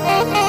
Música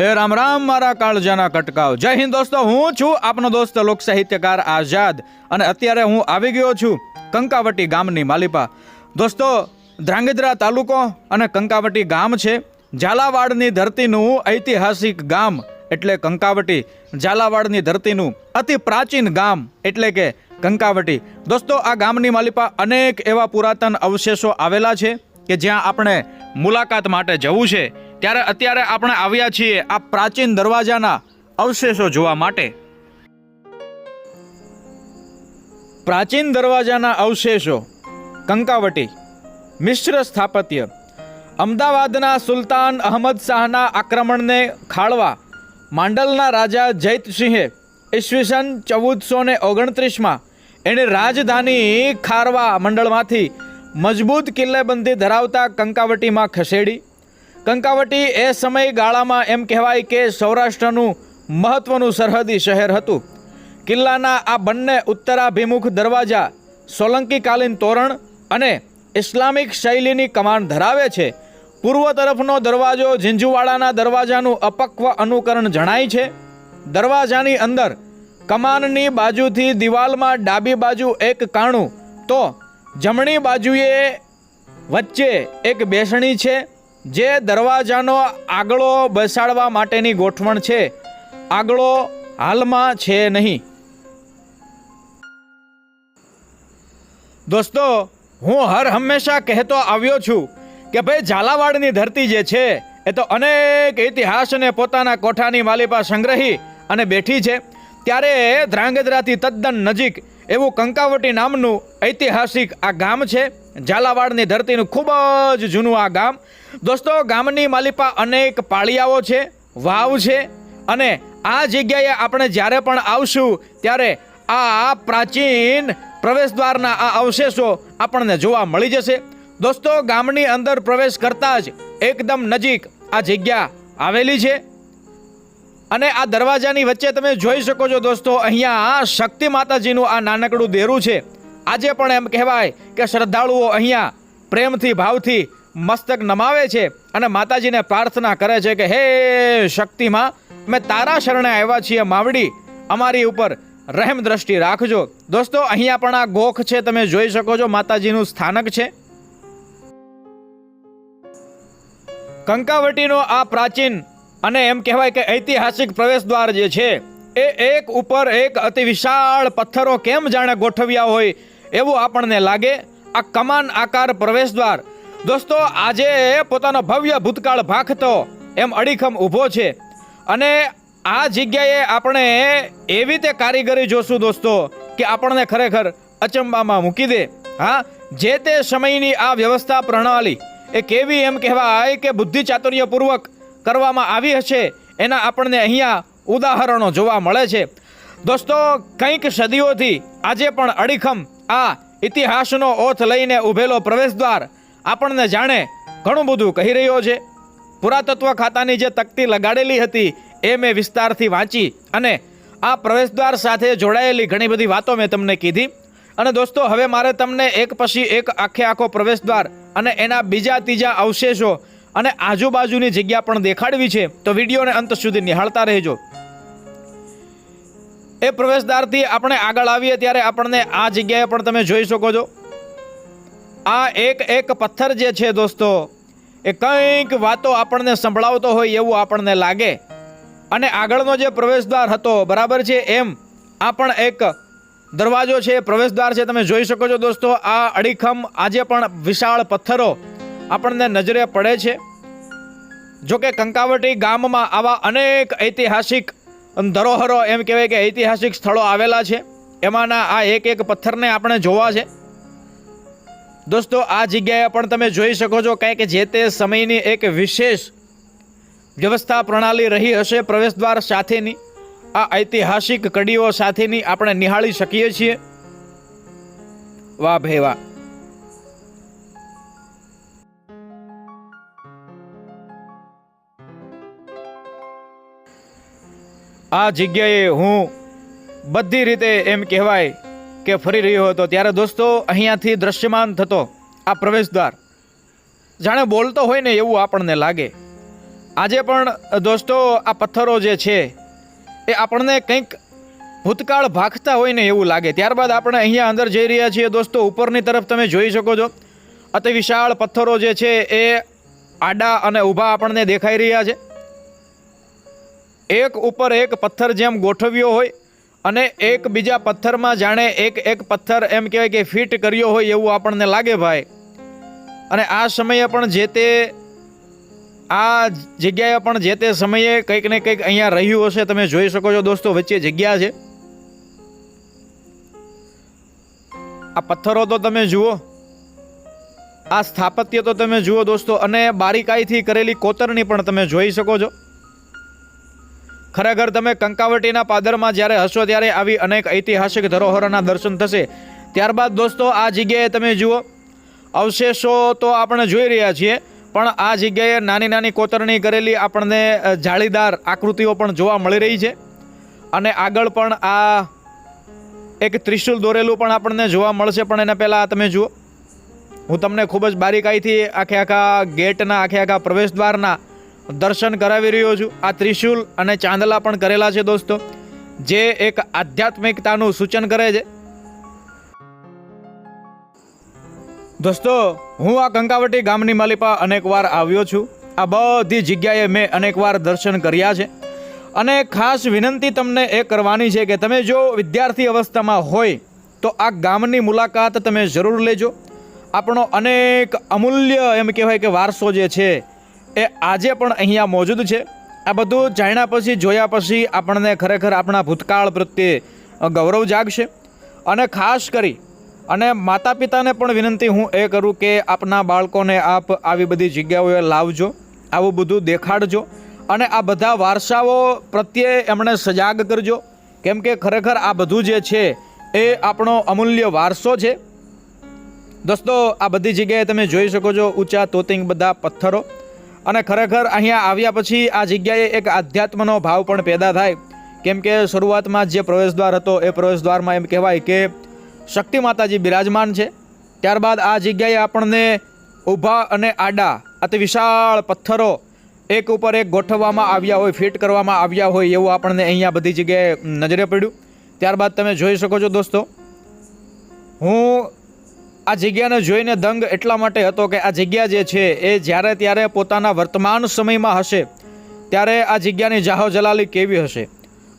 એ રામ રામ, મારા કાળજાના કટકાવ. જય હિન્દ દોસ્તો, હું છું આપનો દોસ્ત લોક સાહિત્યકાર આઝાદ અને અત્યારે હું આવી ગયો છું કંકાવટી ગામની માલિપા. દોસ્તો, ધ્રાંગધ્રા તાલુકો અને કંકાવટી ગામ છે. ઝાલાવાડની ધરતીનું ઐતિહાસિક ગામ એટલે કંકાવટી. ઝાલાવાડની ધરતીનું અતિ પ્રાચીન ગામ એટલે કે કંકાવટી. દોસ્તો, આ ગામની માલિપા અનેક એવા પુરાતન અવશેષો આવેલા છે કે જ્યાં આપણે મુલાકાત માટે જવું છે. ત્યારે અત્યારે આપણે આવ્યા છીએ આ પ્રાચીન દરવાજાના અવશેષો જોવા માટે. પ્રાચીન દરવાજાના અવશેષો, કંકાવટી, મિશ્ર સ્થાપત્ય, અમદાવાદના સુલતાન અહમદ શાહના આક્રમણને ખાળવા, માંડલના રાજા જૈતસિંહે ઈસવીસન ચૌદસો ને ઓગણત્રીસમાં એણે રાજધાની ખારવા મંડળમાંથી મજબૂત કિલ્લેબંધી ધરાવતા કંકાવટીમાં ખસેડી. કંકાવટી એ સમયગાળામાં એમ કહેવાય કે સૌરાષ્ટ્રનું મહત્વનું સરહદી શહેર હતું. કિલ્લાના આ બંને ઉત્તરાભિમુખ દરવાજા સોલંકીકાલીન તોરણ અને ઇસ્લામિક શૈલીની કમાન ધરાવે છે. પૂર્વ તરફનો દરવાજો ઝીંઝુવાડાના દરવાજાનું અપક્વ અનુકરણ જણાય છે. દરવાજાની અંદર કમાનની બાજુથી દિવાલમાં ડાબી બાજુ એક કાણું તો જમણી બાજુએ વચ્ચે એક બેસણી છે. જે દરવાજાનો આગળો બેસાડવા માટેની ગોઠવણ છે, આગળો હાલમાં છે નહીં. દોસ્તો, હું હર હંમેશા કહેતો આવ્યો છું કે ભાઈ ઝાલાવાડની ધરતી જે છે, એ તો અનેક ઇતિહાસને પોતાના કોઠાની માલિપા સંગ્રહી અને બેઠી છે. ત્યારે ધ્રાંગધ્રાથી તદ્દન નજીક એવું કંકાવટી નામનું ઐતિહાસિક આ ગામ છે. ઝાલાવાડની ધરતીનું ખૂબ જ જૂનું આ ગામ. દોસ્તો, ગામની માલિપા અનેક પાળિયાઓ છે, વાવ છે અને આ જગ્યાએ આપણે જ્યારે પણ આવશું ત્યારે આ પ્રાચીન પ્રવેશદ્વારના આ અવશેષો આપણને જોવા મળી જશે. દોસ્તો, ગામની અંદર પ્રવેશ કરતાં જ એકદમ નજીક આ જગ્યા આવેલી છે. અને આ દરવાજાની વચ્ચે તમે જોઈ શકો છો દોસ્તો, અહીંયા શક્તિ માતાજીનું આ નાનકડું દેરું છે. આજે પણ એમ કહેવાય કે શ્રદ્ધાળુઓ અહીંયા પ્રેમથી, ભાવથી મસ્તક નમાવે છે અને માતાજીને પ્રાર્થના કરે છે કે, હે શક્તિમાં, મેં તારા શરણે આવ્યા છીએ, માવડી. અમારી ઉપર રહેમ દ્રષ્ટિ રાખજો. દોસ્તો, અહીંયા પણ આ ગોખ છે, તમે જોઈ શકો છો, માતાજીનું સ્થાનક છે. કંકાવટીનો આ પ્રાચીન અને એમ કહેવાય કે ઐતિહાસિક પ્રવેશદ્વાર જે છે, એ એક ઉપર એક અતિ વિશાળ પથ્થરો કેમ જાણે ગોઠવ્યા હોય એવું આપણને લાગે? આ કમાન આકાર પ્રવેશદ્વાર દોસ્તો, આજે પોતાનો ભવ્ય ભૂતકાળ ભાખતો, એમ અડીખમ ઊભો છે. અને આ જગ્યાએ આપણે એવી તે કારીગરી જોશું દોસ્તો, કે આપણને ખરેખર અચંબામાં મૂકી દે. હા, જે તે સમયની આ વ્યવસ્થા પ્રણાલી, એ કેવી એમ કહેવાય કે બુદ્ધિ ચાતુર્યપૂર્વક કરવામાં આવી હશે, એના આપણને અહીંયા ઉદાહરણો જોવા મળે છે. દોસ્તો, કંઈક સદીઓથી આજે પણ અડીખમ આ ઇતિહાસનો ઓથ લઈને ઊભેલો પ્રવેશદ્વાર આપણને જાણે ઘણું બધું કહી રહ્યો છે. પુરાતત્વ ખાતાની જે તકતી લગાડેલી હતી એ મેં વિસ્તારથી વાંચી અને આ પ્રવેશદ્વાર સાથે જોડાયેલી ઘણી બધી વાતો મેં તમને કીધી. અને દોસ્તો, હવે મારે તમને એક પછી એક આખે આખો પ્રવેશદ્વાર અને એના બીજા ત્રીજા અવશેષો અને આજુબાજુની જગ્યા પણ દેખાડવી છે. તો વિડીયોને અંત સુધી નિહાળતા રહેજો. એ પ્રવેશદ્વારથી આપણે આગળ આવીએ ત્યારે આપણને આ જગ્યાએ પણ તમે જોઈ શકો છો. આ એક એક પથ્થર જે છે દોસ્તો, એ કંઈક વાતો આપણને સંભળાવતો હોય એવું આપણને લાગે. અને આગળનો જે પ્રવેશદ્વાર હતો, બરાબર છે એમ, આ પણ એક દરવાજો છે, પ્રવેશદ્વાર છે, તમે જોઈ શકો છો દોસ્તો, આ અડીખમ, આજે પણ વિશાળ પથ્થરો આપણને નજરે પડે છે. જોકે કંકાવટી ગામમાં આવા અનેક ઐતિહાસિક ધરોહરો એમ કહેવાય કે ઐતિહાસિક સ્થળો આવેલા છે. એમાંના આ એક એક પથ્થરને આપણે જોવા છે. દોસ્તો, આ જગ્યાએ પણ તમે જોઈ શકો છો કંઈક જે તે સમયની એક વિશેષ વ્યવસ્થા પ્રણાલી રહી હશે પ્રવેશદ્વાર સાથેની. આ ઐતિહાસિક કડીઓ સાથેની આપણે નિહાળી શકીએ છીએ. વાહ ભાઈ વાહ. આ જગ્યાએ હું બધી રીતે એમ કહેવાય કે ફરી રહ્યો હતો. ત્યારે દોસ્તો, અહીંયાથી દ્રશ્યમાન થતો આ પ્રવેશદ્વાર. જાણે બોલતો હોય ને એવું આપણને લાગે. આજે પણ, દોસ્તો, આ પથ્થરો જે છે, એ આપણને કંઈક ભૂતકાળ ભાખતા હોય ને એવું લાગે. ત્યારબાદ આપણે અહીંયા અંદર જઈ રહ્યા છીએ દોસ્તો, ઉપરની તરફ તમે જોઈ શકો છો. અતિ વિશાળ પથ્થરો જે છે, એ આડા અને ઊભા આપણને દેખાઈ રહ્યા છે. એક ઉપર એક પથ્થર જેમ ગોઠવ્યો હોય અને એક બીજા પથ્થરમાં જાણે એક એક પથ્થર એમ કહેવાય કે ફિટ કર્યો હોય એવું આપણને લાગે ભાઈ. અને આ સમયે પણ જે તે આ જગ્યાએ પણ જે તે સમયે કંઈક ને કંઈક અહીંયા રહ્યું હશે તમે જોઈ શકો છો દોસ્તો, વચ્ચે જગ્યા છે. આ પથ્થરો તો તમે જુઓ. આ સ્થાપત્ય તો તમે જુઓ દોસ્તો, અને બારીકાઈથી કરેલી કોતરણી પણ તમે જોઈ શકો છો. ખરેખર તમે કંકાવટીના પાદરમાં જ્યારે હશો ત્યારે આવી અનેક ઐતિહાસિક ધરોહરોના દર્શન થશે. ત્યારબાદ દોસ્તો, આ જગ્યાએ તમે જુઓ. અવશેષો તો આપણે જોઈ રહ્યા છીએ, પણ આ જગ્યાએ નાની નાની કોતરણી કરેલી આપણને જાળીદાર આકૃતિઓ પણ જોવા મળી રહી છે. અને આગળ પણ આ એક ત્રિશુલ દોરેલું પણ આપણને જોવા મળશે, પણ એના પહેલાં તમે જુઓ. હું તમને ખૂબ જ બારીકાઈથી આખે આખા ગેટના, આખે આખા પ્રવેશદ્વારના દર્શન કરાવી રહ્યો છું. આ ત્રિશુલ અને ચાંદલા પણ કરેલા છે દોસ્તો. જે એક આધ્યાત્મિકતાનું સૂચન કરે છે. દોસ્તો, હું આ કંકાવટી ગામની માલિપા અનેકવાર આવ્યો છું. આ બધી જગ્યાએ મેં અનેકવાર દર્શન કર્યા છે. અને ખાસ વિનંતી તમને એ કરવાની છે કે તમે જો વિદ્યાર્થી અવસ્થામાં હોય, તો આ ગામની મુલાકાત તમે જરૂર લેજો. આપણો અનેક અમૂલ્ય, એમ કહેવાય કે વારસો જે છે એ આજે પણ અહીંયા મોજૂદ છે. આ બધું જાણ્યા પછી, જોયા પછી આપણને ખરેખર આપણા ભૂતકાળ પ્રત્યે ગૌરવ જાગશે. અને ખાસ કરી, અને માતા પિતાને પણ વિનંતી હું એ કરું કે આપના બાળકોને આપ આવી બધી જગ્યાઓએ લાવજો, આવું બધું દેખાડજો, અને આ બધા વારસાઓ પ્રત્યે એમણે સજાગ કરજો. કેમ કે ખરેખર આ બધું જે છે, એ આપણો અમૂલ્ય વારસો છે. દોસ્તો, આ બધી જગ્યાએ તમે જોઈ શકો છો ઊંચા તોતિંગ બધા પથ્થરો. અને ખરેખર અહીંયા આવ્યા પછી આ જગ્યાએ એક આધ્યાત્મનો ભાવ પણ પેદા થાય. કેમ કે શરૂઆતમાં જે પ્રવેશદ્વાર હતો એ પ્રવેશદ્વારમાં એમ કહેવાય કે શક્તિ માતાજી બિરાજમાન છે. ત્યારબાદ આ જગ્યાએ આપણને ઊભા અને આડા અતિ વિશાળ પથ્થરો એક ઉપર એક ગોઠવવામાં આવ્યા હોય, ફિટ કરવામાં આવ્યા હોય એવું આપણને અહીંયા બધી જગ્યાએ નજરે પડ્યું. ત્યારબાદ તમે જોઈ શકો છો દોસ્તો, હું આ જગ્યાને જોઈને દંગ એટલા માટે હતો કે આ જગ્યા જે છે એ જ્યારે ત્યારે પોતાના વર્તમાન સમયમાં હશે, ત્યારે આ જગ્યાની જાહો જલાલી કેવી હશે?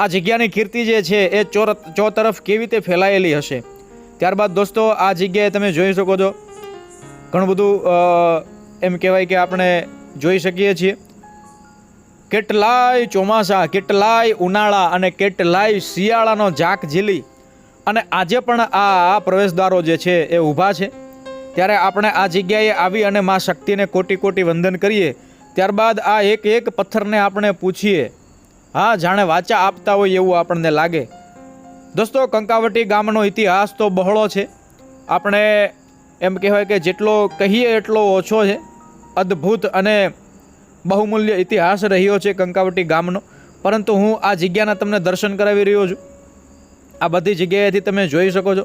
આ જગ્યાની કીર્તિ જે છે એ ચોર ચોતરફ કેવી રીતે ફેલાયેલી હશે? ત્યારબાદ દોસ્તો, આ જગ્યાએ તમે જોઈ શકો છો. ઘણું બધું એમ કહેવાય કે આપણે જોઈ શકીએ છીએ. કેટલાય ચોમાસા, કેટલાય ઉનાળા અને કેટલાય શિયાળાનો જાક ઝીલી અને આજે પણ આ પ્રવેશદ્વારો જે છે એ ઊભા છે. ત્યારે આપણે આ જગ્યાએ આવી અને મા શક્તિને કોટી કોટી વંદન કરીએ. ત્યારબાદ આ એક એક પથ્થરને આપણે પૂછીએ. હા, જાણે વાચા આપતા હોય એવું આપણને લાગે. દોસ્તો, કંકાવટી ગામનો ઇતિહાસ તો બહોળો છે. આપણે એમ કહેવાય કે જેટલો કહીએ એટલો ઓછો છે. અદ્ભુત અને બહુમૂલ્ય ઇતિહાસ રહ્યો છે કંકાવટી ગામનો. પરંતુ હું આ જગ્યાના તમને દર્શન કરાવી રહ્યો છું. આ બધી જગ્યાએથી તમે જોઈ શકો છો.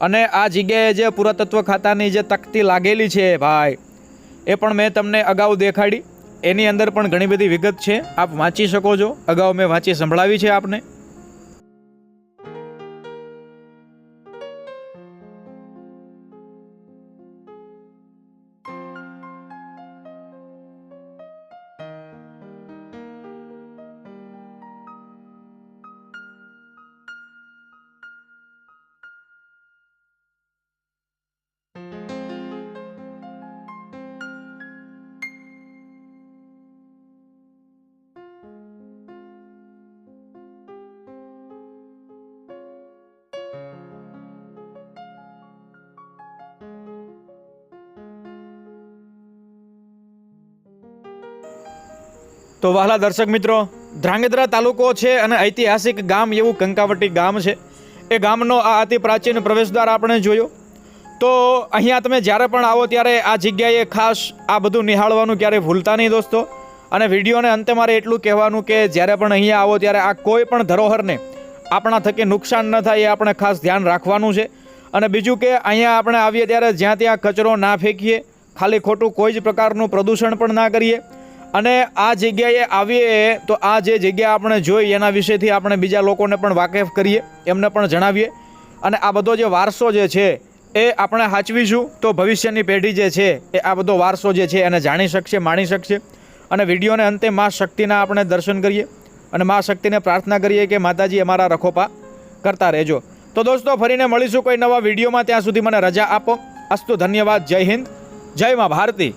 અને આ જગ્યાએ જે પુરાતત્વ ખાતાની જે તકતી લાગેલી છે ભાઈ, એ પણ મેં તમને અગાઉ દેખાડી. એની અંદર પણ ઘણી બધી વિગત છે. આપ વાંચી શકો છો. અગાઉ મેં વાંચી સંભળાવી છે આપને. તો વહાલા દર્શક મિત્રો, ધ્રાંગધ્રા તાલુકો છે અને ઐતિહાસિક ગામ એવું કંકાવટી ગામ છે. એ ગામનો આ અતિ પ્રાચીન પ્રવેશદ્વાર આપણે જોયો. તો અહીંયા તમે જ્યારે પણ આવો ત્યારે આ જગ્યાએ ખાસ આ બધું નિહાળવાનું ક્યારેય ભૂલતા નહીં દોસ્તો. અને વિડીયોને અંતે મારે એટલું કહેવાનું કે જ્યારે પણ અહીંયા આવો ત્યારે આ કોઈ પણ ધરોહરને આપણા થકી નુકસાન ન થાય એ આપણે ખાસ ધ્યાન રાખવાનું છે. અને બીજું કે અહીંયા આપણે આવીએ ત્યારે જ્યાં ત્યાં કચરો ના ફેંકીએ, ખાલી ખોટું કોઈ જ પ્રકારનું પ્રદૂષણ પણ ના કરીએ. અને આ જગ્યાએ આવીએ તો આ જે જગ્યા આપણે જોઈ, એના વિશેથી આપણે બીજા લોકોને પણ વાકેફ કરીએ, એમને પણ જણાવીએ. અને આ બધો જે વારસો જે છે, એ આપણે સાચવીશું તો ભવિષ્યની પેઢી જે છે, એ આ બધો વારસો જે છે, એને જાણી શકશે, માણી શકશે. અને વિડીયોને અંતે મા શક્તિના આપણે દર્શન કરીએ અને મા શક્તિને પ્રાર્થના કરીએ કે માતાજી અમારા રખોપા કરતા રહેજો. તો દોસ્તો, ફરીને મળીશું કોઈ નવા વિડીયોમાં. ત્યાં સુધી મને રજા આપો. અસ્તુ ધન્યવાદ. જય હિન્દ. જય મા ભારતી.